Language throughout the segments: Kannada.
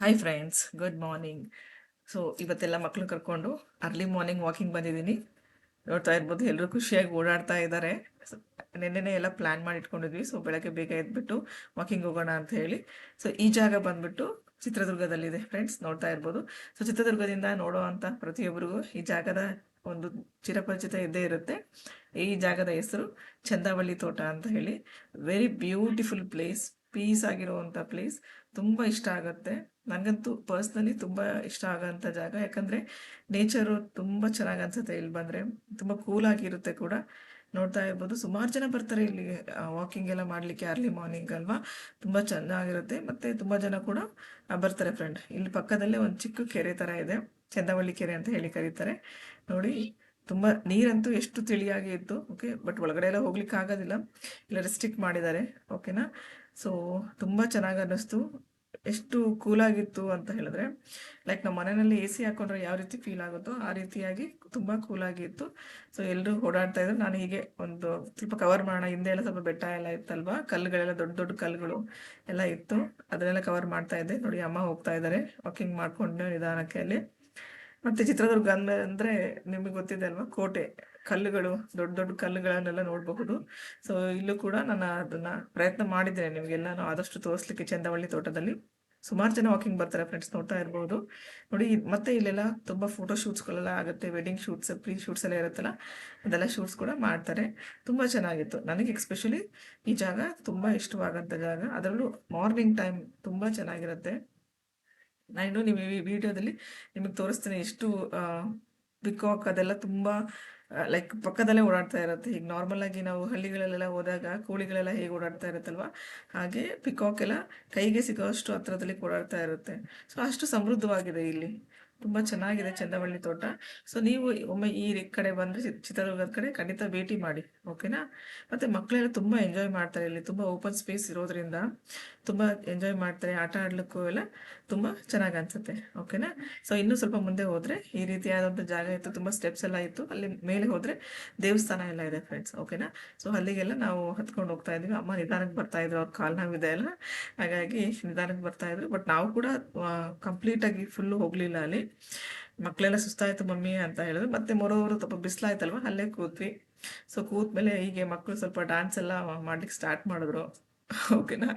Hi friends good morning so ಇವತ್ತೆಲ್ಲ ಮಕ್ಕಳು ಕರ್ಕೊಂಡು ಅರ್ಲಿ ಮಾರ್ನಿಂಗ್ ವಾಕಿಂಗ್ ಬಂದಿದ್ದೀನಿ. ನೋಡ್ತಾ ಇರ್ಬೋದು ಎಲ್ಲರೂ ಖುಷಿಯಾಗಿ ಓಡಾಡ್ತಾ ಇದ್ದಾರೆ. ನಿನ್ನೆನೆ ಎಲ್ಲ ಪ್ಲ್ಯಾನ್ ಮಾಡಿ ಇಟ್ಕೊಂಡಿದ್ವಿ. ಸೊ ಬೆಳಗ್ಗೆ ಬೇಗ ಎದ್ಬಿಟ್ಟು ವಾಕಿಂಗ್ ಹೋಗೋಣ ಅಂತ ಹೇಳಿ. ಸೊ ಈ ಜಾಗ ಬಂದ್ಬಿಟ್ಟು ಚಿತ್ರದುರ್ಗದಲ್ಲಿದೆ ಫ್ರೆಂಡ್ಸ್ ನೋಡ್ತಾ ಇರ್ಬೋದು. ಸೊ ಚಿತ್ರದುರ್ಗದಿಂದ ನೋಡೋ ಅಂತ ಪ್ರತಿಯೊಬ್ಬರಿಗೂ ಈ ಜಾಗದ ಒಂದು ಚಿರಪರಿಚಿತ ಇದ್ದೇ ಇರುತ್ತೆ. ಈ ಜಾಗದ ಹೆಸರು ಚಂದಾವಳ್ಳಿ ತೋಟ ಅಂತ ಹೇಳಿ. ವೆರಿ ಬ್ಯೂಟಿಫುಲ್ ಪ್ಲೇಸ್ ಪೀಸ್ ಆಗಿರುವಂಥ ಪ್ಲೇಸ್ ತುಂಬ ಇಷ್ಟ ಆಗುತ್ತೆ. ನನಗಂತೂ ಪರ್ಸ್ನಲಿ ತುಂಬ ಇಷ್ಟ ಆಗೋಂಥ ಜಾಗ. ಯಾಕಂದರೆ ನೇಚರು ತುಂಬ ಚೆನ್ನಾಗಿ ಅನಿಸುತ್ತೆ ಇಲ್ಲಿ ಬಂದರೆ. ತುಂಬ ಕೂಲ್ ಆಗಿರುತ್ತೆ ಕೂಡ. ನೋಡ್ತಾ ಇರ್ಬೋದು. ಸುಮಾರು ಜನ ಬರ್ತಾರೆ ಇಲ್ಲಿ ವಾಕಿಂಗ್ ಎಲ್ಲ ಮಾಡಲಿಕ್ಕೆ ಅರ್ಲಿ ಮಾರ್ನಿಂಗ್ ಅಲ್ವಾ? ತುಂಬ ಚೆನ್ನಾಗಿರುತ್ತೆ. ಮತ್ತು ತುಂಬ ಜನ ಕೂಡ ಬರ್ತಾರೆ ಫ್ರೆಂಡ್ ಇಲ್ಲಿ ಪಕ್ಕದಲ್ಲೇ ಒಂದು ಚಿಕ್ಕ ಕೆರೆ ಥರ ಇದೆ. ಚಂದವಳ್ಳಿ ಕೆರೆ ಅಂತ ಹೇಳಿ ಕರೀತಾರೆ. ನೋಡಿ, ತುಂಬ ನೀರಂತೂ ಎಷ್ಟು ತಿಳಿಯಾಗಿ ಇತ್ತು. ಓಕೆ ಬಟ್ ಒಳಗಡೆ ಎಲ್ಲ ಹೋಗ್ಲಿಕ್ಕೆ ಆಗೋದಿಲ್ಲ. ಇಲ್ಲ ರೆಸ್ಟ್ರಿಕ್ಟ್ ಮಾಡಿದ್ದಾರೆ. ಓಕೆನಾ ಸೊ ತುಂಬ ಚೆನ್ನಾಗಿ ಅನ್ನಿಸ್ತು. ಎಷ್ಟು ಕೂಲಾಗಿತ್ತು ಅಂತ ಹೇಳಿದ್ರೆ ಲೈಕ್ ನಮ್ಮ ಮನೆಯಲ್ಲಿ ಎ ಸಿ ಹಾಕೊಂಡ್ರೆ ಯಾವ ರೀತಿ ಫೀಲ್ ಆಗುತ್ತೋ ಆ ರೀತಿಯಾಗಿ ತುಂಬ ಕೂಲಾಗಿತ್ತು ಸೊ ಎಲ್ಲರೂ ಓಡಾಡ್ತಾ ಇದ್ರು. ನಾನು ಹೀಗೆ ಒಂದು ಸ್ವಲ್ಪ ಕವರ್ ಮಾಡೋಣ, ಹಿಂದೆ ಎಲ್ಲ ಸ್ವಲ್ಪ ಬೆಟ್ಟ ಎಲ್ಲ ಇತ್ತಲ್ವಾ? ಕಲ್ಲುಗಳೆಲ್ಲ ದೊಡ್ಡ ದೊಡ್ಡ ಕಲ್ಲುಗಳು ಎಲ್ಲ ಇತ್ತು. ಅದನ್ನೆಲ್ಲ ಕವರ್ ಮಾಡ್ತಾ ಇದ್ದೆ. ನೋಡಿ ಅಮ್ಮ ಹೋಗ್ತಾ ಇದ್ದಾರೆ ವಾಕಿಂಗ್ ಮಾಡ್ಕೊಂಡು ನಿಧಾನಕ್ಕೆ ಅಲ್ಲಿ. ಮತ್ತೆ ಚಿತ್ರದುರ್ಗ ಅಂದ್ರೆ ನಿಮಗೆ ಗೊತ್ತಿದೆ ಅಲ್ವಾ? ಕೋಟೆ, ಕಲ್ಲುಗಳು, ದೊಡ್ಡ ದೊಡ್ಡ ಕಲ್ಲುಗಳನ್ನೆಲ್ಲ ನೋಡಬಹುದು. ಸೊ ಇಲ್ಲೂ ಕೂಡ ನಾನು ಅದನ್ನ ಪ್ರಯತ್ನ ಮಾಡಿದ್ದೇನೆ ನಿಮಗೆಲ್ಲ ಆದಷ್ಟು ತೋರಿಸ್ಲಿಕ್ಕೆ ಚಂದವಳ್ಳಿ ತೋಟದಲ್ಲಿ. ಸುಮಾರು ಜನ ವಾಕಿಂಗ್ ಬರ್ತಾರೆ ಫ್ರೆಂಡ್ಸ್ ನೋಡ್ತಾ ಇರ್ಬೋದು. ನೋಡಿ ಮತ್ತೆ ಇಲ್ಲೆಲ್ಲ ತುಂಬಾ ಫೋಟೋ ಶೂಟ್ಸ್ಗಳೆಲ್ಲ ಆಗುತ್ತೆ ವೆಡ್ಡಿಂಗ್ ಶೂಟ್ಸ್ ಪ್ರೀ ಶೂಟ್ಸ್ ಎಲ್ಲ ಇರುತ್ತಲ್ಲ, ಅದೆಲ್ಲ ಶೂಟ್ಸ್ ಕೂಡ ಮಾಡ್ತಾರೆ. ತುಂಬಾ ಚೆನ್ನಾಗಿತ್ತು. ನನಗೆ ಎಕ್ಸ್ಪೆಷಲಿ ಈ ಜಾಗ ತುಂಬಾ ಇಷ್ಟವಾಗಂತ ಜಾಗ. ಅದರಲ್ಲೂ ಮಾರ್ನಿಂಗ್ ಟೈಮ್ ತುಂಬಾ ಚೆನ್ನಾಗಿರುತ್ತೆ. ನಾನು ನಿಮ್ಮ ಈ ವಿಡಿಯೋದಲ್ಲಿ ನಿಮಗೆ ತೋರಿಸ್ತೀನಿ ಎಷ್ಟು ಪಿಕಾಕ್ ಅದೆಲ್ಲ ತುಂಬ ಲೈಕ್ ಪಕ್ಕದಲ್ಲೇ ಓಡಾಡ್ತಾ ಇರುತ್ತೆ. ಈಗ ನಾರ್ಮಲ್ ಆಗಿ ನಾವು ಹಳ್ಳಿಗಳಲ್ಲೆಲ್ಲ ಹೋದಾಗ ಕೋಳಿಗಳೆಲ್ಲ ಹೇಗೆ ಓಡಾಡ್ತಾ ಇರುತ್ತಲ್ವ? ಹಾಗೆ ಪಿಕಾಕ್ ಎಲ್ಲ ಕೈಗೆ ಸಿಗೋಷ್ಟು ಹತ್ರದಲ್ಲಿ ಓಡಾಡ್ತಾ ಇರುತ್ತೆ. ಸೊ ಅಷ್ಟು ಸಮೃದ್ಧವಾಗಿದೆ ಇಲ್ಲಿ. ತುಂಬ ಚೆನ್ನಾಗಿದೆ ಚಂದವಳ್ಳಿ ತೋಟ. ಸೊ ನೀವು ಒಮ್ಮೆ ಈ ಕಡೆ ಬಂದರೆ ಚಿತ್ರದುರ್ಗದ ಕಡೆ ಖಂಡಿತ ಭೇಟಿ ಮಾಡಿ. ಓಕೆನಾ? ಮತ್ತು ಮಕ್ಕಳೆಲ್ಲ ತುಂಬ ಎಂಜಾಯ್ ಮಾಡ್ತಾರೆ ಇಲ್ಲಿ, ತುಂಬ ಓಪನ್ ಸ್ಪೇಸ್ ಇರೋದ್ರಿಂದ ತುಂಬ ಎಂಜಾಯ್ ಮಾಡ್ತಾರೆ, ಆಟ ಆಡ್ಲಿಕ್ಕೂ ಎಲ್ಲ ತುಂಬ ಚೆನ್ನಾಗಿ ಅನ್ಸುತ್ತೆ, ಓಕೆನಾ? ಸೊ ಇನ್ನೂ ಸ್ವಲ್ಪ ಮುಂದೆ ಹೋದರೆ ಈ ರೀತಿಯಾದಂಥ ಜಾಗ ಇತ್ತು, ತುಂಬ ಸ್ಟೆಪ್ಸ್ ಎಲ್ಲ ಇತ್ತು, ಅಲ್ಲಿ ಮೇಲೆ ಹೋದರೆ ದೇವಸ್ಥಾನ ಎಲ್ಲ ಇದೆ ಫ್ರೆಂಡ್ಸ್ ಓಕೆನಾ? ಸೊ ಅಲ್ಲಿಗೆಲ್ಲ ನಾವು ಹತ್ಕೊಂಡು ಹೋಗ್ತಾ ಇದ್ವಿ, ಅಮ್ಮ ನಿಧಾನಕ್ಕೆ ಬರ್ತಾ ಇದ್ರು, ಅವ್ರ ಕಾಲು ಇದೆ ಅಲ್ಲ ಹಾಗಾಗಿ ನಿಧಾನಕ್ಕೆ ಬರ್ತಾ ಇದ್ರು ಬಟ್ ನಾವು ಕೂಡ ಕಂಪ್ಲೀಟಾಗಿ ಫುಲ್ಲು ಹೋಗಲಿಲ್ಲ ಅಲ್ಲಿ. ಮಕ್ಕಳೆಲ್ಲ ಸುಸ್ತಾಯಿತು ಮಮ್ಮಿ ಅಂತ ಹೇಳಿದ್ರು, ಮತ್ತೆ ಮೊರೋವರು ಸ್ವಲ್ಪ ಬಿಸಿಲಾಯ್ತಲ್ವ, ಅಲ್ಲೇ ಕೂತ್ವಿ ಸೊ ಕೂತ್ಮೇಲೆ ಹೀಗೆ ಮಕ್ಕಳು ಸ್ವಲ್ಪ ಡ್ಯಾನ್ಸ್ ಎಲ್ಲ ಮಾಡ್ಲಿಕ್ಕೆ ಸ್ಟಾರ್ಟ್ ಮಾಡಿದ್ರು. ಓಕೆನಾ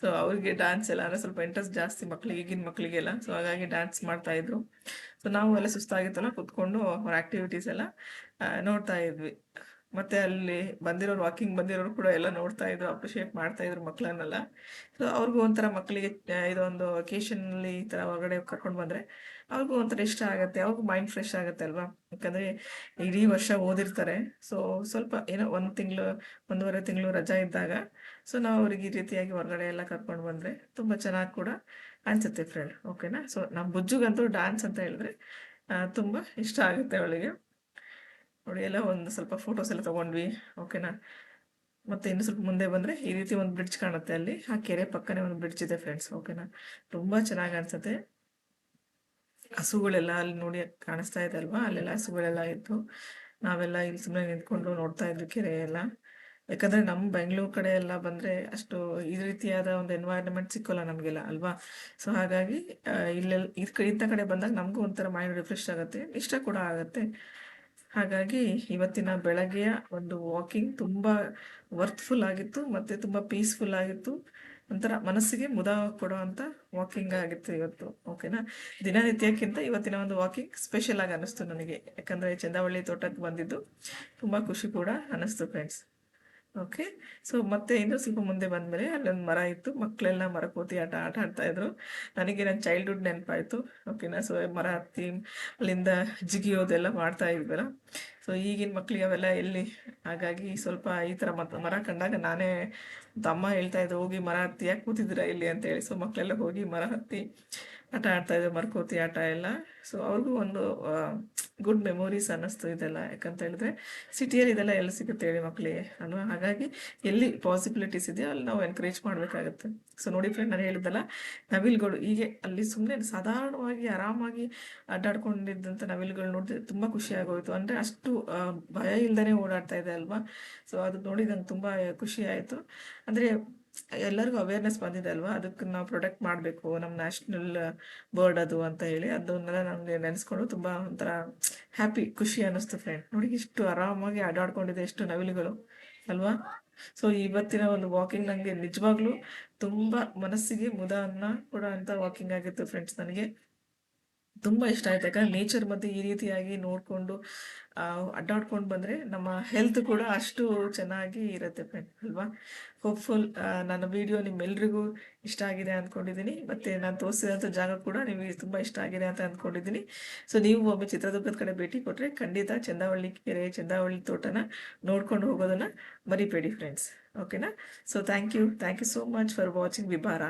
ಸೊ ಅವ್ರಿಗೆ ಡ್ಯಾನ್ಸ್ ಎಲ್ಲ ಅಂದ್ರೆ ಸ್ವಲ್ಪ ಇಂಟ್ರೆಸ್ಟ್ ಜಾಸ್ತಿ ಮಕ್ಳಿಗೆ, ಈಗಿನ ಮಕ್ಕಳಿಗೆಲ್ಲ ಸೊ ಹಾಗಾಗಿ ಡ್ಯಾನ್ಸ್ ಮಾಡ್ತಾ ಇದ್ರು. ಸೊ ನಾವು ಎಲ್ಲ ಸುಸ್ತಾಗಿತ್ತಲ್ಲ, ಕುತ್ಕೊಂಡು, ಅವ್ರ ಆಕ್ಟಿವಿಟೀಸ್ ಎಲ್ಲ ನೋಡ್ತಾ ಇದ್ವಿ. ಮತ್ತೆ ಅಲ್ಲಿ ಬಂದಿರೋರು ವಾಕಿಂಗ್ ಬಂದಿರೋರು ಕೂಡ ಎಲ್ಲ ನೋಡ್ತಾ ಇದ್ರು ಅಪ್ರಿಷಿಯೇಟ್ ಮಾಡ್ತಾ ಇದ್ರು ಮಕ್ಕಳನ್ನೆಲ್ಲ ಸೊ ಅವ್ರಿಗೂ ಒಂಥರ ಮಕ್ಕಳಿಗೆ ಇದೊಂದು ಅಲ್ಲಿ ಈ ಥರ ಹೊರಗಡೆ ಕರ್ಕೊಂಡು ಬಂದರೆ ಅವ್ರಿಗೂ ಒಂಥರ ಇಷ್ಟ ಆಗುತ್ತೆ, ಅವ್ರಿಗೂ ಮೈಂಡ್ ಫ್ರೆಶ್ ಆಗುತ್ತೆ ಅಲ್ವಾ? ಯಾಕಂದರೆ ಇಡೀ ವರ್ಷ ಓದಿರ್ತಾರೆ. ಸೊ ಸ್ವಲ್ಪ ಏನೋ ಒಂದು ತಿಂಗಳು, ಒಂದೂವರೆ ತಿಂಗಳು ರಜಾ ಇದ್ದಾಗ ಸೊ ನಾವು ಅವ್ರಿಗೆ ಈ ರೀತಿಯಾಗಿ ಹೊರಗಡೆ ಎಲ್ಲ ಕರ್ಕೊಂಡು ಬಂದರೆ ತುಂಬ ಚೆನ್ನಾಗಿ ಕೂಡ ಅನಿಸುತ್ತೆ ಫ್ರೆಂಡ್ ಓಕೆನಾ ಸೊ ನಮ್ಮ ಬುಜ್ಜುಗಂತೂ ಡ್ಯಾನ್ಸ್ ಅಂತ ಹೇಳಿದ್ರೆ ತುಂಬ ಇಷ್ಟ ಆಗುತ್ತೆ ಅವಳಿಗೆ. ನೋಡಿ, ಎಲ್ಲ ಒಂದು ಸ್ವಲ್ಪ ಫೋಟೋಸ್ ಎಲ್ಲ ತಗೊಂಡ್ವಿ. ಓಕೆನಾ ಮತ್ತೆ ಇನ್ನು ಸ್ವಲ್ಪ ಮುಂದೆ ಬಂದರೆ ಈ ರೀತಿ ಒಂದು ಬ್ರಿಡ್ಜ್ ಕಾಣುತ್ತೆ ಅಲ್ಲಿ. ಆ ಕೆರೆ ಪಕ್ಕನೆ ಒಂದು ಬ್ರಿಡ್ಜ್ ಇದೆ ಫ್ರೆಂಡ್ಸ್ ಓಕೆನಾ ತುಂಬ ಚೆನ್ನಾಗಿ ಅನ್ಸುತ್ತೆ. ಹಸುಗಳೆಲ್ಲ ಅಲ್ಲಿ ನೋಡಿ ಕಾಣಿಸ್ತಾ ಇದೆ ಅಲ್ವಾ? ಅಲ್ಲೆಲ್ಲ ಹಸುಗಳೆಲ್ಲ ಇತ್ತು ನಾವೆಲ್ಲ ಇಲ್ಲಿ ಸುಮ್ಮನೆ ನಿಂತ್ಕೊಂಡು ನೋಡ್ತಾ ಇದ್ವಿ ಕೆರೆ ಎಲ್ಲ. ಯಾಕಂದ್ರೆ ನಮ್ಮ ಬೆಂಗಳೂರು ಕಡೆ ಎಲ್ಲ ಬಂದ್ರೆ ಅಷ್ಟು ಈ ರೀತಿಯಾದ ಒಂದು ಎನ್ವೈರನ್ಮೆಂಟ್ ಸಿಕ್ಕೋಲ್ಲ ನಮಗೆಲ್ಲ, ಅಲ್ವಾ? ಸೊ ಹಾಗಾಗಿ ಇಲ್ಲೆಲ್ಲ ಕಡೆ ಇಂಥ ಕಡೆ ಬಂದಾಗ ನಮಗೂ ಒಂಥರ ಮೈಂಡ್ ರಿಫ್ರೆಶ್ ಆಗುತ್ತೆ. ಇಷ್ಟ ಕೂಡ ಆಗುತ್ತೆ. ಹಾಗಾಗಿ ಇವತ್ತಿನ ಬೆಳಗ್ಗೆಯ ಒಂದು ವಾಕಿಂಗ್ ತುಂಬ ವರ್ತ್ಫುಲ್ ಆಗಿತ್ತು, ಮತ್ತೆ ತುಂಬ ಪೀಸ್ಫುಲ್ ಆಗಿತ್ತು. ಒಂಥರ ಮನಸ್ಸಿಗೆ ಮುದ ಕೊಡುವಂಥ ವಾಕಿಂಗ್ ಆಗಿತ್ತು ಇವತ್ತು ಓಕೆನಾ ದಿನನಿತ್ಯಕ್ಕಿಂತ ಇವತ್ತಿನ ಒಂದು ವಾಕಿಂಗ್ ಸ್ಪೆಷಲ್ ಆಗಿ ಅನ್ನಿಸ್ತು ನನಗೆ. ಯಾಕಂದರೆ ಚಂದಾವಳ್ಳಿ ತೋಟಕ್ಕೆ ಬಂದಿದ್ದು ತುಂಬ ಖುಷಿ ಕೂಡ ಅನ್ನಿಸ್ತು ಫ್ರೆಂಡ್ಸ್ ಓಕೆ ಸೊ ಮತ್ತೆ ಇನ್ನು ಸ್ವಲ್ಪ ಮುಂದೆ ಬಂದ್ಮೇಲೆ ಅಲ್ಲೊಂದು ಮರ ಇತ್ತು. ಮಕ್ಕಳೆಲ್ಲ ಮರ ಕೂತಿ ಆಟ ಆಟ ಆಡ್ತಾ ಇದ್ರು. ನನಗೆ ನನ್ನ ಚೈಲ್ಡ್ಹುಡ್ ನೆನಪಾಯ್ತು. ಓಕೆನಾ ಸೊ ಮರ ಹತ್ತಿ, ಅಲ್ಲಿಂದ ಜಿಗಿಯೋದೆಲ್ಲ ಮಾಡ್ತಾ ಇದ್ವಲ್ಲ. ಸೊ ಈಗಿನ ಮಕ್ಳಿಗೆ ಅವೆಲ್ಲ ಎಲ್ಲಿ? ಹಾಗಾಗಿ ಸ್ವಲ್ಪ ಈ ಥರ ಮತ್ ಮರ ಕಂಡಾಗ ನಾನೇ ತಮ್ಮ ಹೇಳ್ತಾ ಇದ್ದೆ ಹೋಗಿ ಮರ ಹತ್ತಿ. ಯಾಕೆ ಇಲ್ಲಿ ಅಂತ ಹೇಳಿ ಸೊ ಮಕ್ಕಳೆಲ್ಲ ಹೋಗಿ ಮರ ಹತ್ತಿ, ಆಟ ಆಡ್ತಾ ಇದ್ರು, ಮರಕೋತಿ ಆಟ ಎಲ್ಲ. ಸೊ ಅವ್ರಿಗೂ ಒಂದು ಗುಡ್ ಮೆಮೊರೀಸ್ ಅನ್ನಿಸ್ತು ಇದೆಲ್ಲ. ಯಾಕಂತ ಹೇಳಿದ್ರೆ ಸಿಟಿಯಲ್ಲಿ ಇದೆಲ್ಲ ಎಲ್ಲಿ ಸಿಗುತ್ತೆ ಹೇಳಿ ಮಕ್ಕಳಿಗೆ ಅಲ್ವಾ? ಹಾಗಾಗಿ ಎಲ್ಲಿ ಪಾಸಿಬಿಲಿಟೀಸ್ ಇದೆಯೋ ಅಲ್ಲಿ ನಾವು ಎನ್ಕರೇಜ್ ಮಾಡಬೇಕಾಗುತ್ತೆ. ಸೊ ನೋಡಿ ಫ್ರೆಂಡ್ ನಾನು ಹೇಳಿದ್ದಲ್ಲ, ನವಿಲ್ಗಳು ಹೀಗೆ ಅಲ್ಲಿ ಸುಮ್ಮನೆ ಸಾಧಾರಣವಾಗಿ ಆರಾಮಾಗಿ ಅಡ್ಡಾಡ್ಕೊಂಡಿದ್ದಂಥ ನವಿಲ್ಗಳು ನೋಡಿದ್ರೆ ತುಂಬ ಖುಷಿ ಅಂದರೆ ಅಷ್ಟು ಆ, ಭಯ ಇಲ್ಲದೇ ಓಡಾಡ್ತಾ ಇದೆ ಅಲ್ವಾ? ಸೊ ಅದು ನೋಡಿ ನಂಗೆ ತುಂಬ ಖುಷಿ ಆಯಿತು. ಅಂದರೆ ಎಲ್ಲರಿಗೂ ಅವೇರ್ನೆಸ್ ಬಂದಿದೆ ಅಲ್ವಾ? ಅದಕ್ಕೆ ನಾವು ಪ್ರೊಟೆಕ್ಟ್ ಮಾಡಬೇಕು ನಮ್ಮ ನ್ಯಾಷನಲ್ ಬರ್ಡ್ ಅದು ಅಂತ ಹೇಳಿ. ಅದನ್ನೆಲ್ಲ ನಮಗೆ ನೆನೆಸ್ಕೊಂಡು ತುಂಬ ಒಂಥರ ಹ್ಯಾಪಿ ಖುಷಿ ಅನ್ನಿಸ್ತು ಫ್ರೆಂಡ್ ನೋಡಿ ಇಷ್ಟು ಆರಾಮಾಗಿ ಆಡಾಡ್ಕೊಂಡಿದೆ ಎಷ್ಟು ನವಿಲುಗಳು ಅಲ್ವಾ? ಸೊ ಇವತ್ತಿನ ಒಂದು ವಾಕಿಂಗ್ ನನಗೆ ನಿಜವಾಗ್ಲೂ ತುಂಬ ಮನಸ್ಸಿಗೆ ಮುದವನ್ನು ಕೊಡೋ ಅಂತ ವಾಕಿಂಗ್ ಆಗಿತ್ತು ಫ್ರೆಂಡ್ಸ್ ನನಗೆ. ತುಂಬ ಇಷ್ಟ ಆಯ್ತು. ಯಾಕಂದ್ರೆ ನೇಚರ್ ಮಧ್ಯೆ ಈ ರೀತಿಯಾಗಿ ನೋಡಿಕೊಂಡು ಅಡ್ಡಾಡ್ಕೊಂಡು ಬಂದರೆ ನಮ್ಮ ಹೆಲ್ತ್ ಕೂಡ ಅಷ್ಟು ಚೆನ್ನಾಗಿ ಇರುತ್ತೆ ಫ್ರೆಂಡ್ ಅಲ್ವಾ? ಹೋಪ್ಫುಲ್ ನನ್ನ ವಿಡಿಯೋ ನಿಮ್ಮೆಲ್ರಿಗೂ ಇಷ್ಟ ಆಗಿದೆ ಅಂದ್ಕೊಂಡಿದ್ದೀನಿ ಮತ್ತು ನಾನು ತೋರಿಸಿದಂಥ ಜಾಗ ಕೂಡ ನಿಮಗೆ ತುಂಬ ಇಷ್ಟ ಆಗಿದೆ ಅಂತ ಅಂದ್ಕೊಂಡಿದ್ದೀನಿ ಸೊ ನೀವು ಒಮ್ಮೆ ಚಿತ್ರದುರ್ಗದ ಕಡೆ ಭೇಟಿ ಕೊಟ್ಟರೆ ಖಂಡಿತ ಚಂದಾವಳ್ಳಿ ಕೆರೆ, ಚಂದಾವಳ್ಳಿ ತೋಟನ ನೋಡ್ಕೊಂಡು ಹೋಗೋದನ್ನು ಮರಿಬೇಡಿ ಫ್ರೆಂಡ್ಸ್ ಓಕೆನಾ so thank you thank you so much for watching ವಿಭಾರ